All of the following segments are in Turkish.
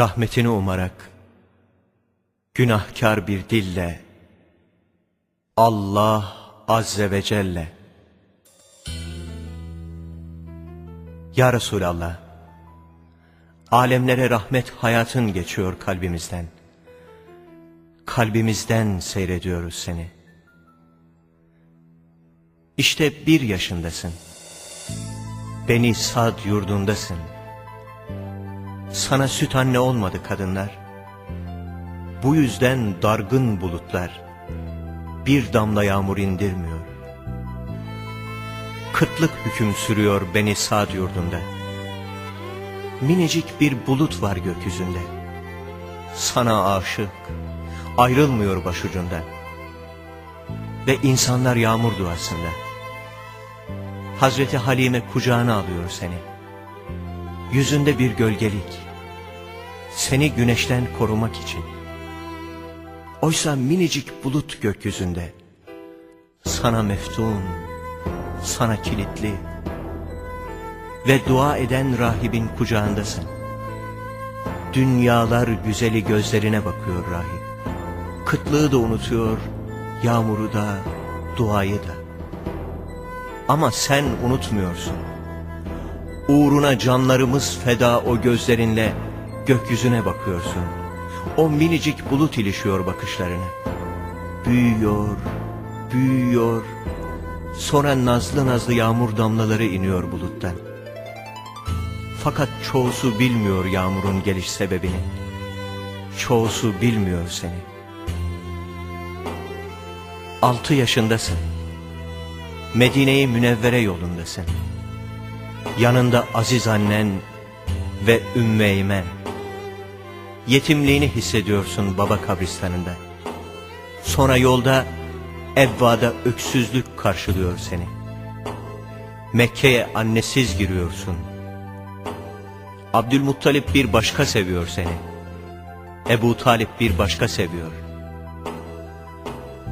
rahmetini umarak günahkar bir dille Allah Azze ve Celle. Ya Resulallah alemlere rahmet hayatın geçiyor kalbimizden. Kalbimizden seyrediyoruz seni. İşte bir yaşındasın. Beni sad yurdundasın sana süt anne olmadı kadınlar. Bu yüzden dargın bulutlar bir damla yağmur indirmiyor. Kıtlık hüküm sürüyor beni Sad yurdunda. Minicik bir bulut var gökyüzünde. Sana aşık, ayrılmıyor başucunda. Ve insanlar yağmur duasında. Hazreti Halime kucağına alıyor seni. Yüzünde bir gölgelik. Seni güneşten korumak için. Oysa minicik bulut gökyüzünde. Sana meftun, sana kilitli. Ve dua eden rahibin kucağındasın. Dünyalar güzeli gözlerine bakıyor rahip. Kıtlığı da unutuyor, yağmuru da, duayı da. Ama sen unutmuyorsun. Uğruna canlarımız feda o gözlerinle gökyüzüne bakıyorsun. O minicik bulut ilişiyor bakışlarını. Büyüyor, büyüyor. Sonra nazlı nazlı yağmur damlaları iniyor buluttan. Fakat çoğusu bilmiyor yağmurun geliş sebebini. Çoğusu bilmiyor seni. Altı yaşındasın. Medine-i Münevvere yolundasın. Yanında aziz annen ve Ümmü Eymen. Yetimliğini hissediyorsun baba kabristanında. Sonra yolda Evva'da öksüzlük karşılıyor seni. Mekke'ye annesiz giriyorsun. Abdülmuttalip bir başka seviyor seni. Ebu Talip bir başka seviyor.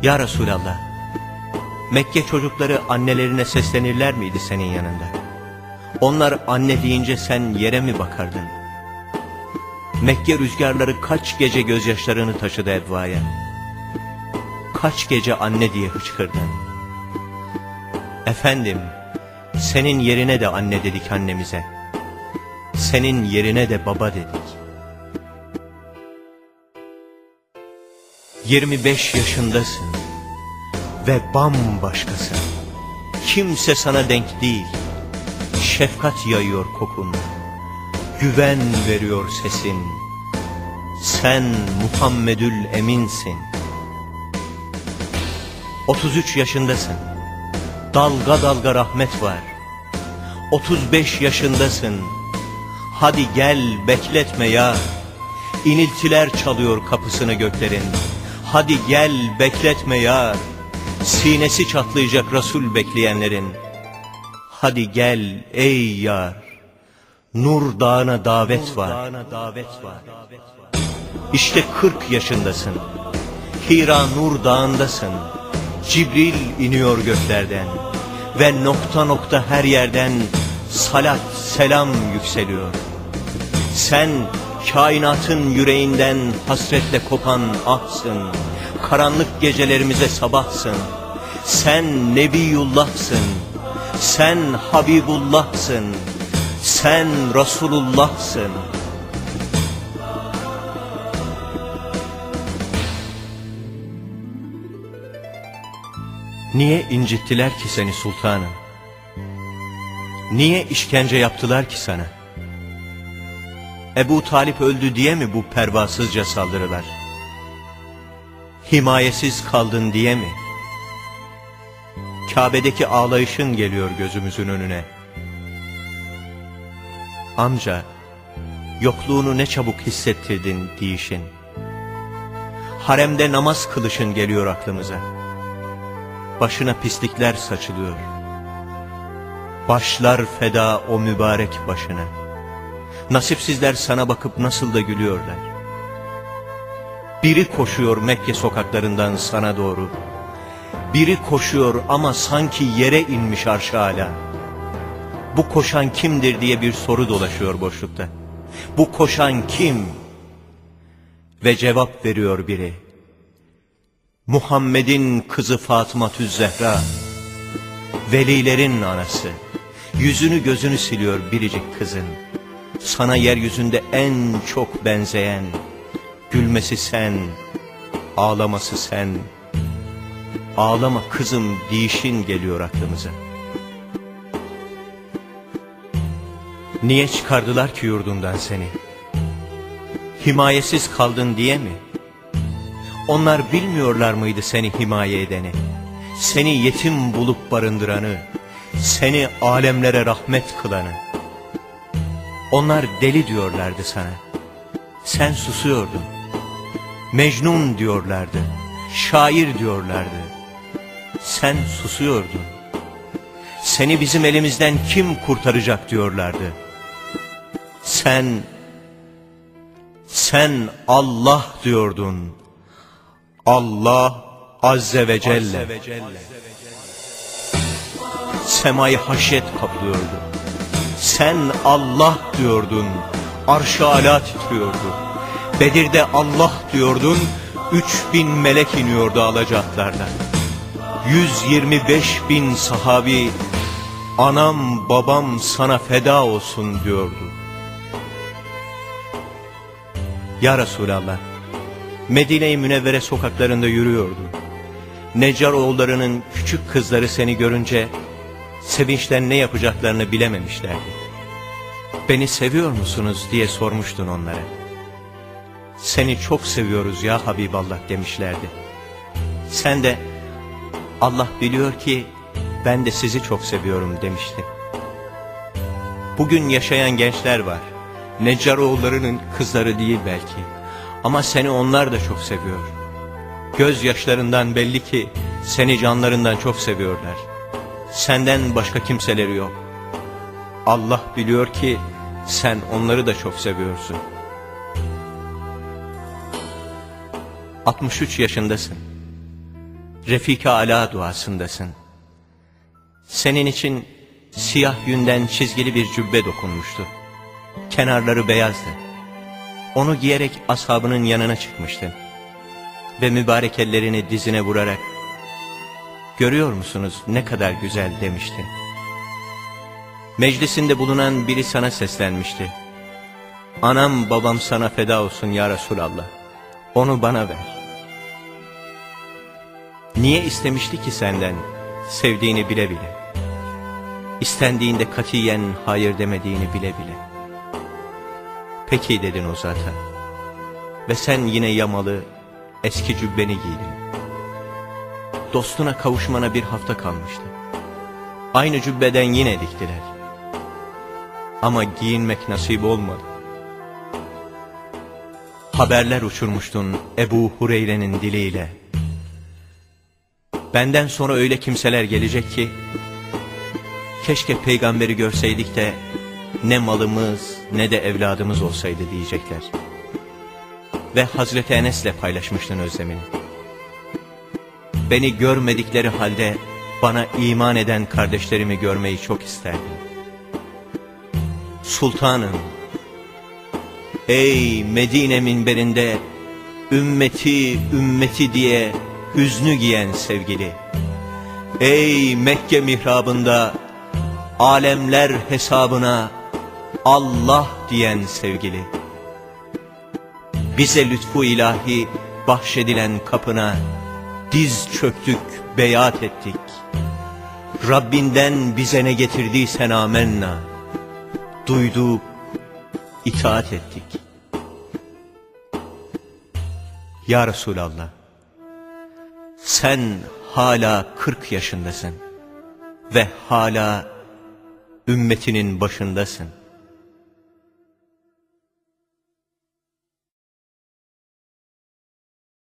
Ya Resulallah, Mekke çocukları annelerine seslenirler miydi senin yanında? Onlar anne deyince sen yere mi bakardın? Mekke rüzgarları kaç gece gözyaşlarını taşıdı Evva'ya. Kaç gece anne diye hıçkırdın. Efendim, senin yerine de anne dedik annemize. Senin yerine de baba dedik. 25 yaşındasın ve bambaşkasın. Kimse sana denk değil. Şefkat yayıyor kokun. Güven veriyor sesin. Sen Muhammedül Eminsin. 33 yaşındasın. Dalga dalga rahmet var. 35 yaşındasın. Hadi gel bekletme ya. İniltiler çalıyor kapısını göklerin. Hadi gel bekletme ya. Sinesi çatlayacak Resul bekleyenlerin. Hadi gel ey yar. Nur dağına davet var. İşte 40 yaşındasın. Hira Nur dağındasın. Cibril iniyor göklerden. Ve nokta nokta her yerden salat selam yükseliyor. Sen kainatın yüreğinden hasretle kopan ahsın. Karanlık gecelerimize sabahsın. Sen Nebiyullah'sın. Sen Habibullah'sın. Sen Resulullah'sın. Niye incittiler ki seni sultanım? Niye işkence yaptılar ki sana? Ebu Talip öldü diye mi bu pervasızca saldırılar? Himayesiz kaldın diye mi? Kabe'deki ağlayışın geliyor gözümüzün önüne. Amca, yokluğunu ne çabuk hissettirdin diyişin. Haremde namaz kılışın geliyor aklımıza. Başına pislikler saçılıyor. Başlar feda o mübarek başına. Nasipsizler sana bakıp nasıl da gülüyorlar. Biri koşuyor Mekke sokaklarından sana doğru. Biri koşuyor ama sanki yere inmiş arş hala. Bu koşan kimdir diye bir soru dolaşıyor boşlukta. Bu koşan kim? Ve cevap veriyor biri. Muhammed'in kızı Fatıma Zehra, velilerin anası, yüzünü gözünü siliyor biricik kızın. Sana yeryüzünde en çok benzeyen, gülmesi sen, ağlaması sen. Ağlama kızım dişin geliyor aklımıza. Niye çıkardılar ki yurdundan seni? Himayesiz kaldın diye mi? Onlar bilmiyorlar mıydı seni himaye edeni? Seni yetim bulup barındıranı, seni alemlere rahmet kılanı. Onlar deli diyorlardı sana. Sen susuyordun. Mecnun diyorlardı. Şair diyorlardı. Sen susuyordun. Seni bizim elimizden kim kurtaracak diyorlardı. Sen, sen Allah diyordun. Allah Azze ve Celle. Semayı haşyet kaplıyordu. Sen Allah diyordun. Arş-ı ala titriyordu. Bedir'de Allah diyordun. Üç bin melek iniyordu alacaklardan. 125 bin sahabi anam babam sana feda olsun diyordu. Ya Resulallah Medine-i Münevvere sokaklarında yürüyordun. Necar oğullarının küçük kızları seni görünce sevinçten ne yapacaklarını bilememişlerdi. Beni seviyor musunuz diye sormuştun onlara. Seni çok seviyoruz ya Habiballah demişlerdi. Sen de Allah biliyor ki ben de sizi çok seviyorum demişti. Bugün yaşayan gençler var. Neccaroğullarının kızları değil belki. Ama seni onlar da çok seviyor. Gözyaşlarından belli ki seni canlarından çok seviyorlar. Senden başka kimseleri yok. Allah biliyor ki sen onları da çok seviyorsun. 63 yaşındasın. Refika Ala duasındasın. Senin için siyah yünden çizgili bir cübbe dokunmuştu. Kenarları beyazdı. Onu giyerek ashabının yanına çıkmıştın. Ve mübarek ellerini dizine vurarak, ''Görüyor musunuz ne kadar güzel?'' demiştin. Meclisinde bulunan biri sana seslenmişti. ''Anam babam sana feda olsun ya Resulallah, onu bana ver.'' Niye istemişti ki senden sevdiğini bile bile? İstendiğinde katiyen hayır demediğini bile bile. Peki dedin o zaten. Ve sen yine yamalı eski cübbeni giydin. Dostuna kavuşmana bir hafta kalmıştı. Aynı cübbeden yine diktiler. Ama giyinmek nasip olmadı. Haberler uçurmuştun Ebu Hureyre'nin diliyle. Benden sonra öyle kimseler gelecek ki keşke peygamberi görseydik de ne malımız ne de evladımız olsaydı diyecekler. Ve Hazreti Enes'le paylaşmıştın özlemini. Beni görmedikleri halde bana iman eden kardeşlerimi görmeyi çok isterdim. Sultanım, ey Medine minberinde ümmeti ümmeti diye hüznü giyen sevgili. Ey Mekke mihrabında alemler hesabına Allah diyen sevgili. Bize lütfu ilahi bahşedilen kapına diz çöktük, beyat ettik. Rabbinden bize ne getirdiysen amenna. Duyduk, itaat ettik. Ya Resulallah, sen hala 40 yaşındasın ve hala ümmetinin başındasın.